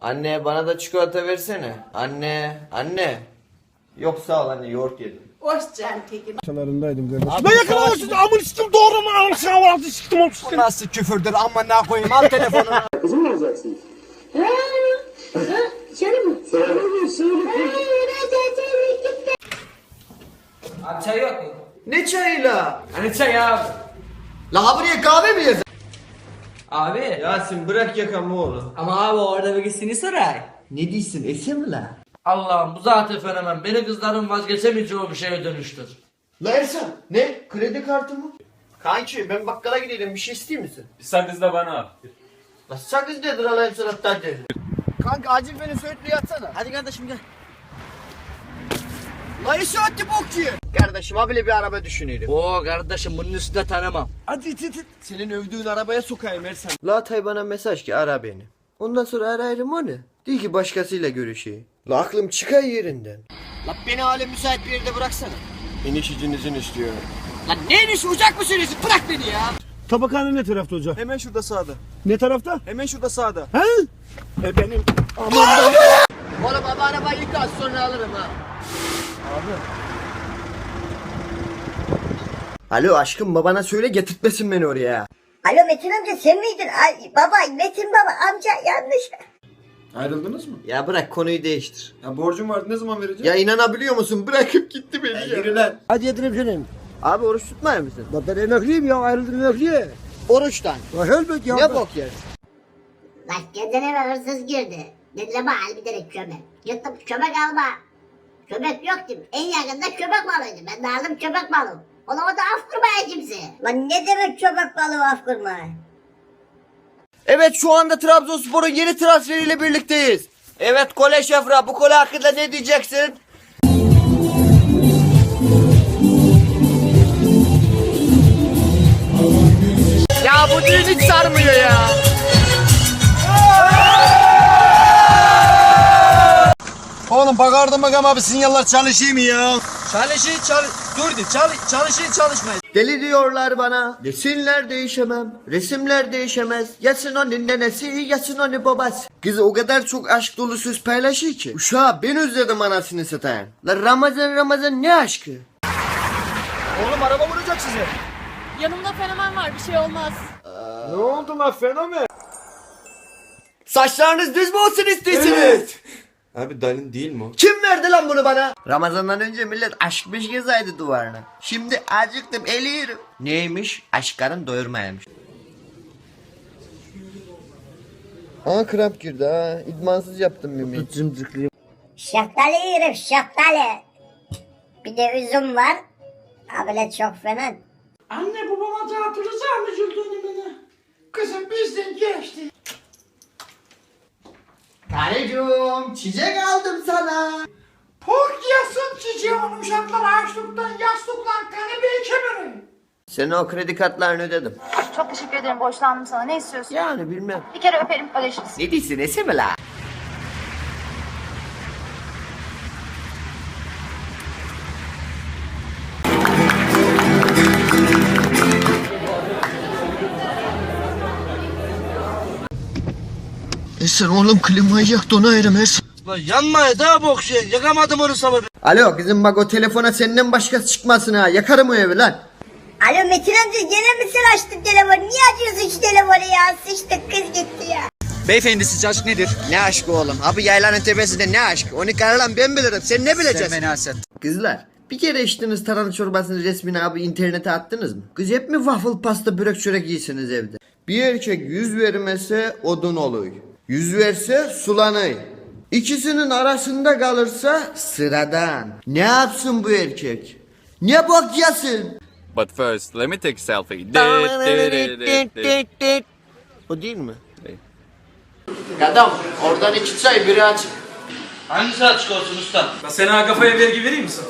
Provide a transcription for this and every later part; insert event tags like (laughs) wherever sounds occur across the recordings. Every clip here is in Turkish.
Anne bana da çikolata versene. Anne, anne. Yok sağ ol anne yoğurt yedim. Hoş can Tekin. Çalarındaydım kardeşim. Ben yakalamışsın amını sikim doğru mu anasını avradı sikim onu sikim. Nasıl küfürdür amma ne koyayım al telefonu. (laughs) Kızı mı mi? Seni mi? Seni mi? Abi çay yok mu? ne çayıyla? Hani çay abi. La ha buraya kahve mi yazar? Abi. Yasin bırak yakamı oğlum. Ama abi orada birisini soray. Ne diyorsun esim mi la? Allah'ım bu zaten fenomen. Beni kızların vazgeçemeyeceği bir şeye dönüştür. La Ersan ne? Kredi kartı mı? Kanki ben bakkala gidelim bir şey istiyor musun? Bir sakız da bana al. La sakız nedir alayım sana hatta dedi. Kanka acil beni söğütlü yatsana. Hadi kardeşim gel. La işi attı bok ye. Kardeşim abile bir araba düşünelim. Oo kardeşim bunun üstüne tanımam. Hadi it it it. Senin övdüğün arabaya sokayım Ersan. La Atay bana mesaj ki ara beni. Ondan sonra ararım onu. Değil ki başkasıyla görüşeyim. La aklım çıkar yerinden. La beni hale müsait bir yerde bıraksana. İniş izinizin istiyorum. Lan neymiş uçak mısınız? Bırak beni ya. Tabakhane ne tarafta hocam? Hemen şurada sağda. Ne tarafta? Hemen şurada sağda. He? E benim. Oğlum abi arabayı yıka sonra alırım ha. Abi. Alo aşkım babana söyle getirtmesin beni oraya. Alo Metin amca sen miydin? Ay, baba Metin baba amca yanlış. Ayrıldınız mı? Ya bırak konuyu değiştir. Ya borcum vardı ne zaman vereceğim? Ya inanabiliyor musun? Bırakıp gitti beni ya. Yürü lan. Hadi yedireyim senin. Abi oruç tutmuyor musun? Lan ben emekliyim ya ayrıldım emekliye. Oruçtan. Ya elbet ya. Ne bok yersin? Kendine eve hırsız girdi. Dediler al bir tane kömek. Yuttum kömek alma. Kömek yok dedim. En yakında köpek balığıydı. Ben de aldım köpek balığı. Ona o da af kurmaya kimse. Lan ne demek köpek balığı af kurmaya? Evet şu anda Trabzonspor'un yeni transferiyle birlikteyiz. Evet Kole Şefra bu kole hakkında ne diyeceksin? Ya bu düğün hiç sarmıyor ya. Oğlum bak ardım bak ama bir sinyaller çalışıyor mu ya? Çalışın çalış... Dur de çalış, çalışın çalışmayın. Deli diyorlar bana. Desinler değişemem. Resimler değişemez. Yasın onun nenesi, yasın onun babası. Kız o kadar çok aşk dolu söz paylaşıyor ki. Uşağı ben özledim anasını satayım. La Ramazan Ramazan ne aşkı? Oğlum araba vuracak size. Yanımda fenomen var bir şey olmaz. Ne oldu lan fenomen? Saçlarınız düz mü olsun istiyorsunuz? Abi Dalin değil mi o? Kim verdi lan bunu bana? Ramazandan önce millet aşkmış gezaydı duvarına. Şimdi acıktım eliyorum. Neymiş? Aşkların doyurmaymış. Aa kramp girdi ha. İdmansız yaptım mimi. Cımcıklıyım. Şeftali yerim şeftali. Bir de üzüm var. Abile çok fena. Anne babama hatırlayacağım üzül dönemini. Kızım bizden geçti. Karıcığım çiçek aldım sana. Pok yasın çiçeğin uşaklar açlıktan yastıklan kanepeyi kemeri. Senin o kredi kartlarını ödedim. Çok teşekkür ederim borçlandım sana. Ne istiyorsun? Yani bilmem. Bir kere öperim ödeşiriz. Ne diyorsun esi mi la? Esen oğlum klimayı yak donayırım Esen. Lan yanmaya daha bok şey. Yakamadım onu sabah. Alo kızım bak o telefona senden başkası çıkmasın ha. Yakarım o evi lan. Alo Metin amca gene mi sen açtın telefonu? Niye açıyorsun şu telefonu ya? Sıçtık kız gitti ya. Beyefendi sizce aşk nedir? Ne aşkı oğlum? Abi yaylanın tepesinde ne aşkı? Onu karılan ben bilirim. Sen ne bileceksin? Fenaset. Kızlar bir kere içtiniz tarhana çorbasının resmini abi internete attınız mı? Kız hep mi waffle pasta börek çörek yiyorsunuz evde? Bir erkek yüz vermese odun oluyor. Yüz verse sulanıyor. İkisinin arasında kalırsa sıradan. Ne yapsın bu erkek? Ne bok yasın? But first, let me take a selfie. O değil mi? Adam oradan iki çay biri aç. Hangisi açık olsun usta? Sen ha kafaya vergi vereyim misin?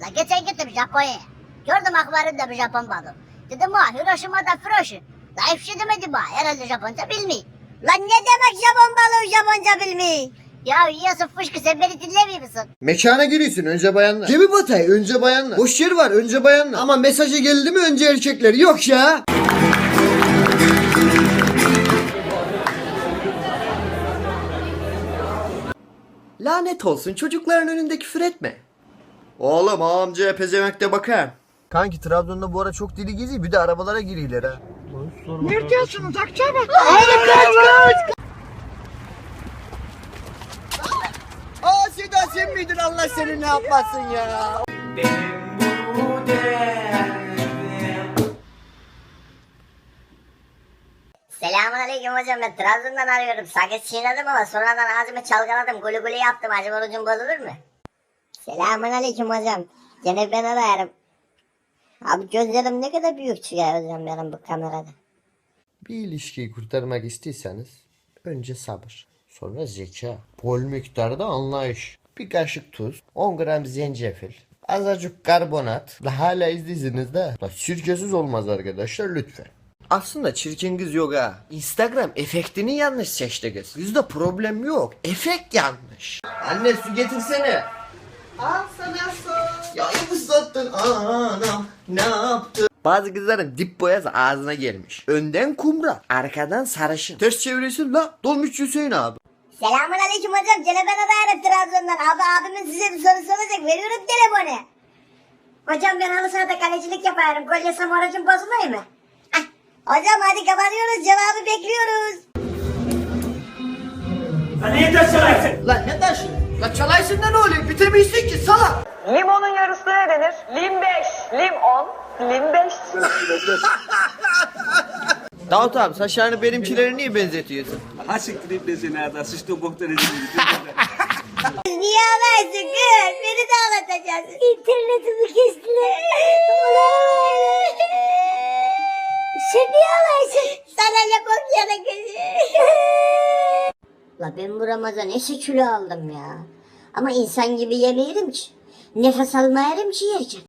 La geçen gittim Japonya'ya. Gördüm akvaryumda bir Japon balığı. Dedim ha Hiroşima'da Furoshi. La hiçbir şey demedi bana. Herhalde Japonca bilmiyor. Lan ne demek Japon balığı Japonca bilmiyor? Ya yiyorsun fışkı sen beni dinlemiyor musun? Mekana giriyorsun önce bayanlar. Gemi batay önce bayanlar. Boş yer var önce bayanlar. Ama mesajı geldi mi önce erkekler. Yok ya. Lanet olsun çocukların önünde küfür etme. Oğlum amcaya pezemekte bakar. Kanki Trabzon'da bu ara çok dili geziyor bir de arabalara giriyorlar ha. Neredesiniz Akçabat? Aa Seda sen miydin Allah seni ne yapmasın ya. Selamun aleyküm hocam ben Trabzon'dan arıyorum. Sakız çiğnedim ama sonradan ağzımı çalkaladım. Gulu gulu yaptım. Acaba orucum bozulur mu? Selamun aleyküm hocam. Gene ben ararım. Abi gözlerim ne kadar büyük çıkıyor hocam benim bu kamerada. Bir ilişkiyi kurtarmak istiyorsanız önce sabır, sonra zeka, bol miktarda anlayış, bir kaşık tuz, 10 gram zencefil, azıcık karbonat. La hala izliyorsunuz da. Sirkesiz olmaz arkadaşlar lütfen. Aslında çirkin kız yok ha. Instagram efektini yanlış seçti kız. Yüzde problem yok. Efekt yanlış. Anne su getirsene. Al sana su. Ya ıslattın anam. Ne yaptın? Bazı kızların dip boyası ağzına gelmiş. Önden kumra, arkadan sarışın. Ters çeviriyorsun la. Dolmuş Hüseyin abi. Selamun aleyküm hocam. Gene ben ararım Trabzon'dan. Abi abimin size bir sorusu olacak. Veriyorum telefonu. Hocam ben halı sahada kalecilik yaparım. Gol yesem orucum bozulmuyor mu? Ah, Hocam hadi kapatıyoruz. Cevabı bekliyoruz. Lan ne taşı? La çalaysın da ne oluyor? Bitirmişsin ki salak. Limonun yarısına ne denir? Lim 5, lim 10, lim (laughs) 5. Davut abi saçlarını benimkileri niye benzetiyorsun? Ha siktir ip desene adam. Sıçtı boktan edin. Niye ağlarsın kız? Beni de ağlatacaksın. İnternetimi kestiler. Sen niye ağlarsın? Sana ne kız. La ben bu Ramazan eşe kilo aldım ya. Ama insan gibi yemeyelim ki. Nefes almayarım ki yerken.